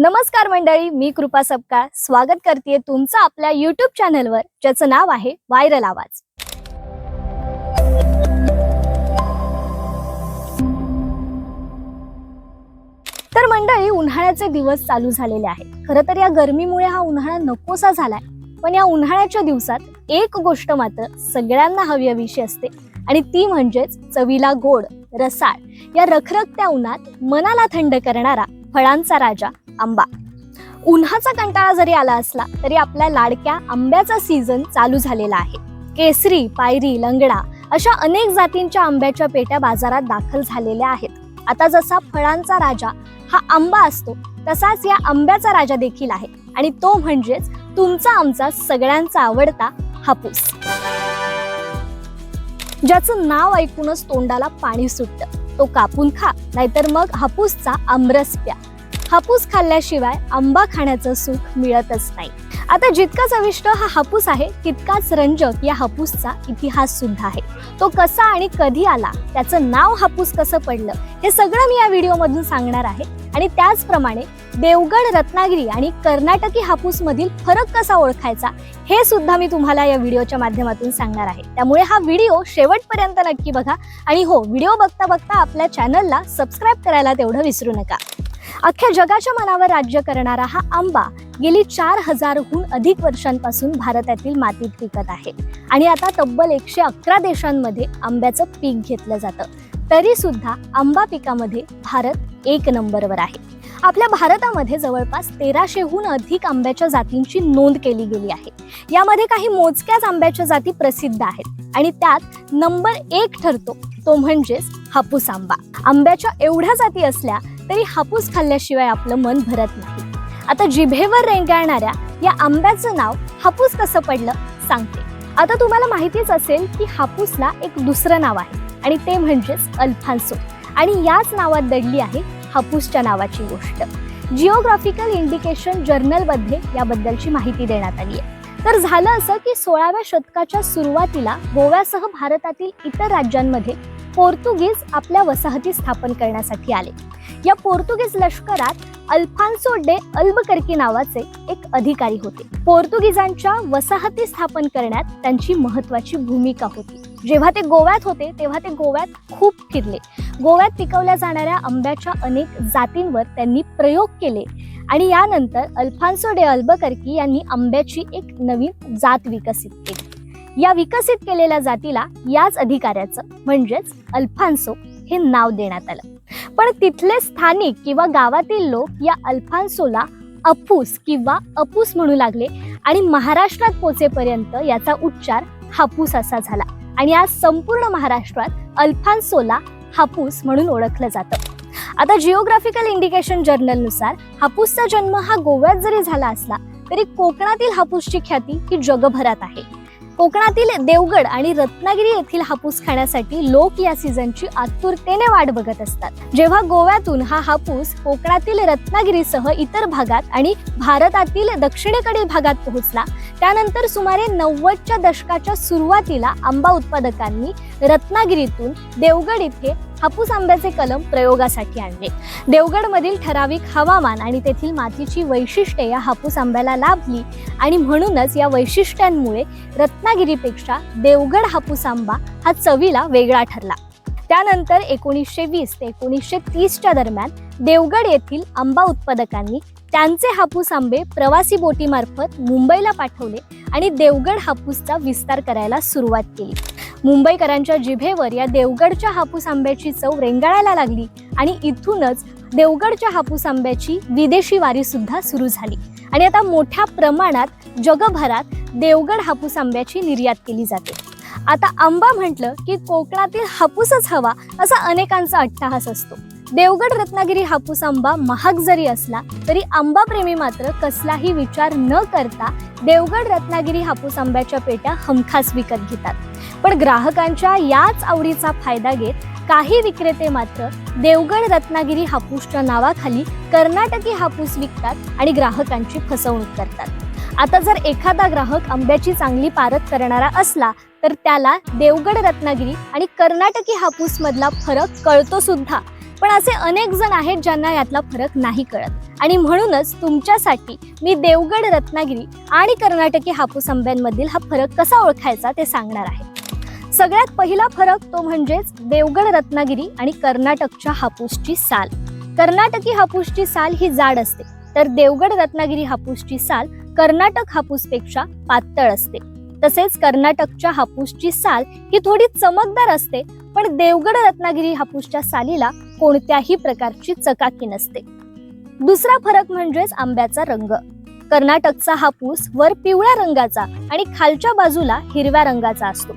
नमस्कार मंडळी मी कृपा सपकाळ. स्वागत करते तुमचं आपल्या युट्यूब चॅनलवर ज्याचं नाव आहे व्हायरल आवाज तर मंडळी उन्हाळ्याचे दिवस चालू झालेले आहेत. खरं तर या गरमीमुळे हा उन्हाळा नकोसा झालाय. पण या उन्हाळ्याच्या दिवसात एक गोष्ट मात्र सगळ्यांना हवी हवीशी असते. आणि ती म्हणजेच चवीला गोड रसाळ या रखरखत्या उन्हात मनाला थंड करणारा फळांचा राजा आंबा. उन्हाचा कंटाळा जरी आला असला तरी आपल्या लाडक्या आंब्याचा सीझन चालू झालेला आहे. केसरी पायरी लंगडा अशा अनेक जातींच्या आंब्याच्या पेट्या बाजारात दाखल झालेल्या आहेत. आता जसा फळांचा राजा हा आंबा असतो तसाच या आंब्याचा राजा देखील आहे. आणि तो म्हणजेच तुमचा आमचा सगळ्यांचा आवडता हापूस. ज्याचं नाव ऐकूनच तोंडाला पाणी सुटतं. तो कापून खा नाहीतर मग हापूसचा आमरस प्या. हापूस खाल्ल्याशिवाय आंबा खाण्याचं सुख मिळतच नाही. आता जितका चविष्ट हा हापूस आहे तितकाच रंजक या हापूसचा इतिहास सुद्धा आहे. तो कसा आणि कधी आला त्याचं नाव हापूस कसं पडलं हे सगळं मी या व्हिडिओमधून सांगणार आहे. आणि त्याचप्रमाणे देवगड रत्नागिरी आणि कर्नाटकी हापूस मधील फरक कसा ओळखायचा हे सुद्धा मी तुम्हाला या व्हिडिओच्या माध्यमातून सांगणार आहे. त्यामुळे हा व्हिडिओ शेवटपर्यंत नक्की बघा. आणि हो व्हिडिओ बघता बघता आपल्या चॅनलला सबस्क्राईब करायला तेवढं विसरू नका. अख्ख्या जगाच्या मनावर राज्य करणारा हा आंबा गेली चार हजारहून अधिक वर्षांपासून भारतातील मातीत पिकत आहे. आणि आता तब्बल एकशे अकरा देशांमध्ये आंब्याचं पीक घेतलं जातं. तरी सुद्धा आंबा पिकामध्ये भारत एक नंबरवर आहे. आपल्या भारतामध्ये जवळपास तेराशेहून अधिक आंब्याच्या जातींची नोंद केली गेली आहे. यामध्ये काही मोजक्याच आंब्याच्या जाती प्रसिद्ध आहेत. आणि त्यात नंबर एक ठरतो तो म्हणजेच हापूस आंबा. आंब्याच्या एवढ्या जाती असल्या तरी हापूस खाल्ल्याशिवाय आपलं मन भरत नाही. आता जिभेवर रेंगाळणाऱ्या या आंब्याचं नाव हापूस कसं पडलं सांगते. आता तुम्हाला माहितीच असेल की हापूसला एक दुसरं नाव आहे आणि ते म्हणजेच अल्फान्सो. आणि याच नावात दडली आहे हापूसच्या नावाची गोष्ट. जिओग्राफिकल इंडिकेशन जर्नलमध्ये याबद्दलची माहिती देण्यात आली आहे. तर झालं असं की सोळाव्या शतकाच्या सुरुवातीला गोव्यासह भारतातील इतर राज्यांमध्ये पोर्तुगीज आपल्या वसाहती स्थापन करण्यासाठी आले. या पोर्तुगीज लष्करात अल्फान्सो डे अल्बकर्की नावाचे एक अधिकारी होते. पोर्तुगीजांच्या वसाहती स्थापन करण्यात त्यांची महत्वाची भूमिका होती. जेव्हा ते गोव्यात होते तेव्हा ते गोव्यात खूप फिरले. गोव्यात पिकवल्या जाणाऱ्या आंब्याच्या अनेक जातींवर त्यांनी प्रयोग केले. आणि यानंतर अल्फान्सो डे अल्बकर्की यांनी आंब्याची एक नवीन जात विकसित केली. या विकसित केलेल्या जातीला याच अधिकाऱ्याचं म्हणजेच अल्फान्सो हे नाव देण्यात आलं. पण तिथले स्थानिक किंवा गावातील लोक या अल्फान्सोला अफूस किंवा अपूस म्हणू लागले आणि महाराष्ट्रात पोचेपर्यंत याचा उच्चार हापूस असा झाला. आणि आज संपूर्ण महाराष्ट्रात अल्फान्सोला हापूस म्हणून ओळखलं जातं. आता जिओग्राफिकल इंडिकेशन जर्नलनुसार हापूसचा जन्म हा गोव्यात जरी झाला असला तरी कोकणातील हापूसची ख्याती ही जगभरात आहे. कोकणातील देवगड आणि रत्नागिरी येथील हापूस खाण्यासाठी लोक या सीझनची आतुरतेने वाट बघत असतात. जेव्हा गोव्यातून हा हापूस कोकणातील रत्नागिरीसह इतर भागात आणि भारतातील दक्षिणेकडील भागात पोहोचला त्यानंतर सुमारे नव्वदच्या दशकाच्या सुरुवातीला आंबा उत्पादकांनी रत्नागिरीतून देवगड इथे हापूस आंब्याचे कलम प्रयोगासाठी आणले. देवगडमधील ठराविक हवामान आणि तेथील मातीची वैशिष्ट्ये या हापूस आंब्याला लाभली आणि म्हणूनच या वैशिष्ट्यांमुळे रत्नागिरीपेक्षा देवगड हापूस आंबा हा चवीला वेगळा ठरला. त्यानंतर एकोणीसशे वीस ते एकोणीसशे तीसच्या दरम्यान देवगड येथील आंबा उत्पादकांनी त्यांचे हापूस आंबे प्रवासी बोटीमार्फत मुंबईला पाठवले आणि देवगड हापूसचा विस्तार करायला सुरुवात केली. मुंबईकरांच्या जिभेवर या देवगडच्या हापूस आंब्याची चव रेंगाळायला लागली आणि इथूनच देवगडच्या हापूस आंब्याची विदेशी वारी सुद्धा सुरू झाली. आणि आता मोठ्या प्रमाणात जगभरात देवगड हापूस आंब्याची निर्यात केली जाते. आता आंबा म्हटलं की कोकणातील हापूसच हवा असा अनेकांचा अट्टहास असतो. देवगड रत्नागिरी हापूस आंबा महाग जरी असला तरी आंबा प्रेमी मात्र कसलाही विचार न करता देवगड रत्नागिरी हापूस आंब्याच्या पेट्या हमखास विकत घेतात. पण ग्राहकांच्या याच आवडीचा फायदा घेत काही विक्रेते मात्र देवगड रत्नागिरी हापूसच्या नावाखाली कर्नाटकी हापूस विकतात आणि ग्राहकांची फसवणूक करतात. आता जर एखादा ग्राहक आंब्याची चांगली पारख करणारा असला तर त्याला देवगड रत्नागिरी आणि कर्नाटकी हापूस मधला फरक कळतो सुद्धा. पण असे अनेक जण आहेत ज्यांना यातला फरक नाही कळत. आणि म्हणूनच तुमच्यासाठी मी देवगड रत्नागिरी आणि कर्नाटकी हापूस आंब्यांमधील हा फरक कसा ओळखायचा ते सांगणार आहे. सगळ्यात पहिला फरक तो म्हणजेच देवगड रत्नागिरी आणि कर्नाटकच्या हापूसची साल. कर्नाटकी हापूसची साल ही जाड असते तर देवगड रत्नागिरी हापूसची साल कर्नाटक हापूसपेक्षा पातळ असते. तसेच कर्नाटकच्या हापूसची साल ही थोडी चमकदार असते पण देवगड रत्नागिरी हापूसच्या सालीला कोणत्याही प्रकारची चकाकी नसते. दुसरा फरक म्हणजेच आंब्याचा रंग. कर्नाटकचा हापूस वर पिवळ्या रंगाचा आणि खालच्या बाजूला हिरव्या रंगाचा असतो.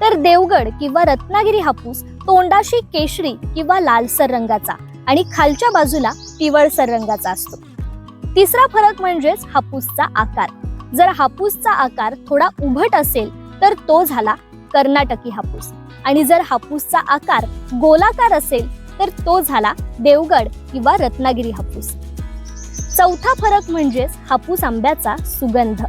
तर देवगड किंवा रत्नागिरी हापूस तोंडाशी केशरी किंवा लालसर रंगाचा आणि खालच्या बाजूला पिवळसर रंगाचा असतो. तिसरा फरक म्हणजेच हापूसचा आकार. जर हापूसचा आकार थोडा उभट असेल तर तो झाला कर्नाटकी हापूस. आणि जर हापूसचा आकार गोलाकार असेल तर तो झाला देवगड किंवा रत्नागिरी हापूस. चौथा फरक म्हणजेच हापूस आंब्याचा सुगंध.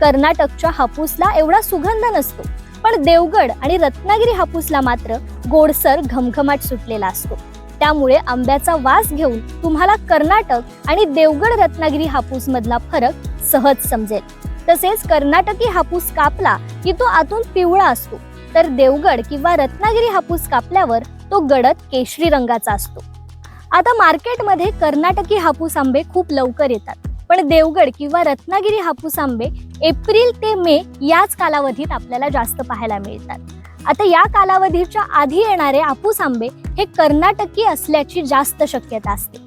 कर्नाटकच्या हापूसला एवढा सुगंध नसतो पण देवगड आणि रत्नागिरी हापूसला मात्र गोडसर घमघमाट सुटलेला असतो. त्यामुळे आंब्याचा वास घेऊन तुम्हाला कर्नाटक आणि देवगड रत्नागिरी हापूस मधला फरक सहज समजेल. तसेच कर्नाटकी हापूस कापला की तो आतून पिवळा असतो. तर देवगड किंवा रत्नागिरी हापूस कापल्यावर तो गडद केशरी रंगाचा असतो. आता मार्केटमध्ये कर्नाटकी हापूस आंबे खूप लवकर येतात. पण देवगड किंवा रत्नागिरी हापूस आंबे एप्रिल ते मे याच कालावधीत आपल्याला जास्त पाहायला मिळतात. आता या कालावधीच्या आधी येणारे हापूस आंबे हे कर्नाटकी असल्याची जास्त शक्यता असते.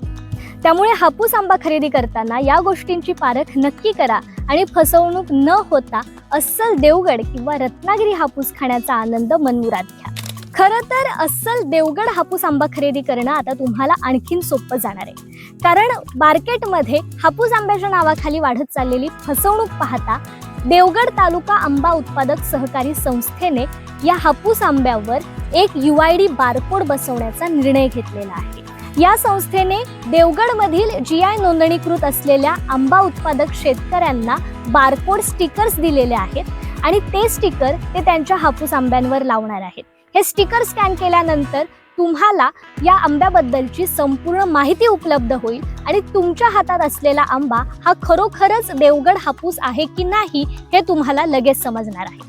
त्यामुळे हापूस आंबा खरेदी करताना या गोष्टींची पारख नक्की करा आणि फसवणूक न होता अस्सल देवगड किंवा रत्नागिरी हापूस खाण्याचा आनंद मनमुरात घ्या. खरं तर अस्सल देवगड हापूस आंबा खरेदी करणं आता तुम्हाला आणखीन सोपं जाणार आहे. कारण मार्केटमध्ये हापूस आंब्याच्या नावाखाली वाढत चाललेली फसवणूक पाहता देवगड तालुका आंबा उत्पादक सहकारी संस्थेने या हापूस आंब्यावर एक यू आय डी बारकोड बसवण्याचा निर्णय घेतलेला आहे. या संस्थेने देवगडमधील जी आय नोंदणीकृत असलेल्या आंबा उत्पादक शेतकऱ्यांना बारकोड स्टिकर्स दिलेले आहेत आणि ते स्टिकर ते त्यांच्या हापूस आंब्यांवर लावणार आहेत. हे स्टिकर स्कॅन केल्यानंतर तुम्हाला या आंब्याबद्दलची संपूर्ण माहिती उपलब्ध होईल आणि तुमच्या हातात असलेला आंबा हा खरोखरच देवगड हापूस आहे की नाही हे तुम्हाला लगेच समजणार आहे.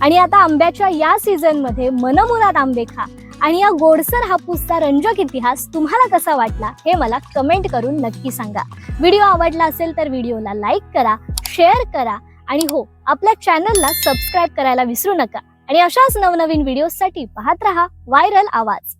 आणि आता आंब्याच्या या सीझनमध्ये मनमुराद आंबे खा. आणि या गोडसर हापूसचा रंजक इतिहास तुम्हाला कसा वाटला हे मला कमेंट करून नक्की सांगा. व्हिडिओ आवडला असेल तर व्हिडिओला लाईक करा शेअर करा आणि हो आपल्या चॅनलला सबस्क्राईब करायला विसरू नका. आणि अशाच नवनवीन व्हिडिओसाठी पाहत रहा व्हायरल आवाज.